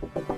Thank you.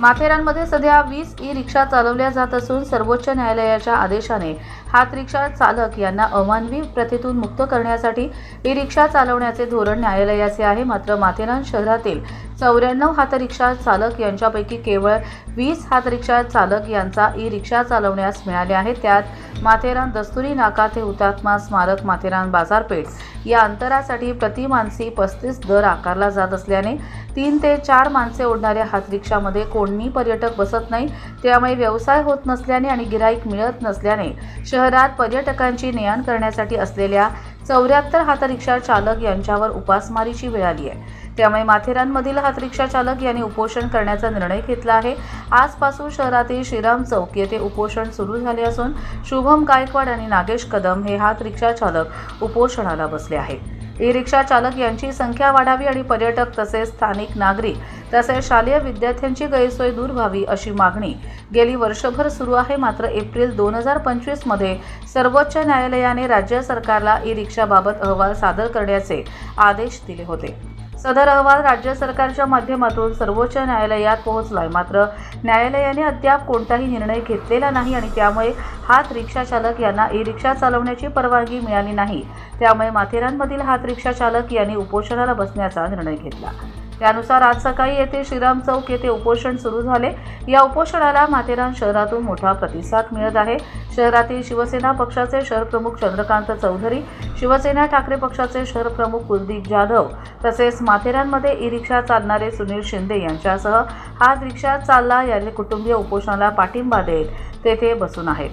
माथेरानमध्ये सध्या वीस E रिक्षा चालवल्या जात असून सर्वोच्च न्यायालयाच्या आदेशाने हात रिक्षा चालक यांना अमानवी प्रथेतून मुक्त करण्यासाठी ई रिक्षा चालवण्याचे धोरण न्यायालयाचे आहे. मात्र माथेरान शहरातील चौऱ्याण्णव हातरिक्षा चालक यांच्यापैकी केवळ वीस हातरिक्षा चालक यांचा ई रिक्षा चालवण्यास मिळाले आहे त्यात माथेरान दस्तुरी नाका ते हुतात्मा स्मारक माथेरान बाजारपेठ या अंतरासाठी प्रति माणसी पस्तीस दर आकारला जात असल्याने तीन ते चार माणसे ओढणाऱ्या हातरिक्षामध्ये कोण कोणीही पर्यटक बसत नाही त्यामुळे व्यवसाय होत नसल्याने आणि गिराईक मिळत नसल्याने शहरात पर्यटकांची ने आण करण्यासाठी असलेल्या चौऱ्याहत्तर हातरिक्षा चालक यांच्यावर उपासमारीची वेळ आली आहे. त्यामुळे माथेरानमधील हातरिक्षा चालक यांनी उपोषण करण्याचा निर्णय घेतला आहे. आजपासून शहरातील श्रीराम चौक येथे उपोषण सुरू झाले असून शुभम गायकवाड आणि नागेश कदम हे हात रिक्षा चालक उपोषणाला बसले आहेत. ई रिक्षा चालक यांची संख्या वाढावी आणि पर्यटक तसेच स्थानिक नागरिक तसेच शालेय विद्यार्थ्यांची गैरसोय दूर व्हावी अशी मागणी. गेली वर्षभर सुरू आहे मात्र एप्रिल दोन हजार पंचवीसमध्ये सर्वोच्च न्यायालयाने राज्य सरकारला ई रिक्षाबाबत अहवाल सादर करण्याचे आदेश दिले होते. सदर अहवाल राज्य सरकारच्या माध्यमातून सर्वोच्च न्यायालयात पोहोचलाय. मात्र न्यायालयाने अद्याप कोणताही निर्णय घेतलेला नाही आणि त्यामुळे हात रिक्षा चालक यांना ई रिक्षा चालवण्याची परवानगी मिळाली नाही. त्यामुळे माथेरानमधील हात रिक्षा चालक यांनी उपोषणाला बसण्याचा निर्णय घेतला. त्यानुसार आज सकाळी येथे श्रीराम चौक येथे उपोषण सुरू झाले. या उपोषणाला माथेरान शहरातून मोठा प्रतिसाद मिळत आहे. शहरातील शिवसेना पक्षाचे शहर प्रमुख चंद्रकांत चौधरी शिवसेना ठाकरे पक्षाचे शहर प्रमुख कुलदीप जाधव तसेच माथेरानमध्ये ई रिक्षा चालणारे सुनील शिंदे यांच्यासह आज रिक्षा चालला. याचे कुटुंबीय उपोषणाला पाठिंबा देत तेथे बसून आहेत.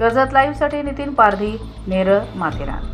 गजत लाईव्हसाठी नितीन पारधी नेरळ माथेरान.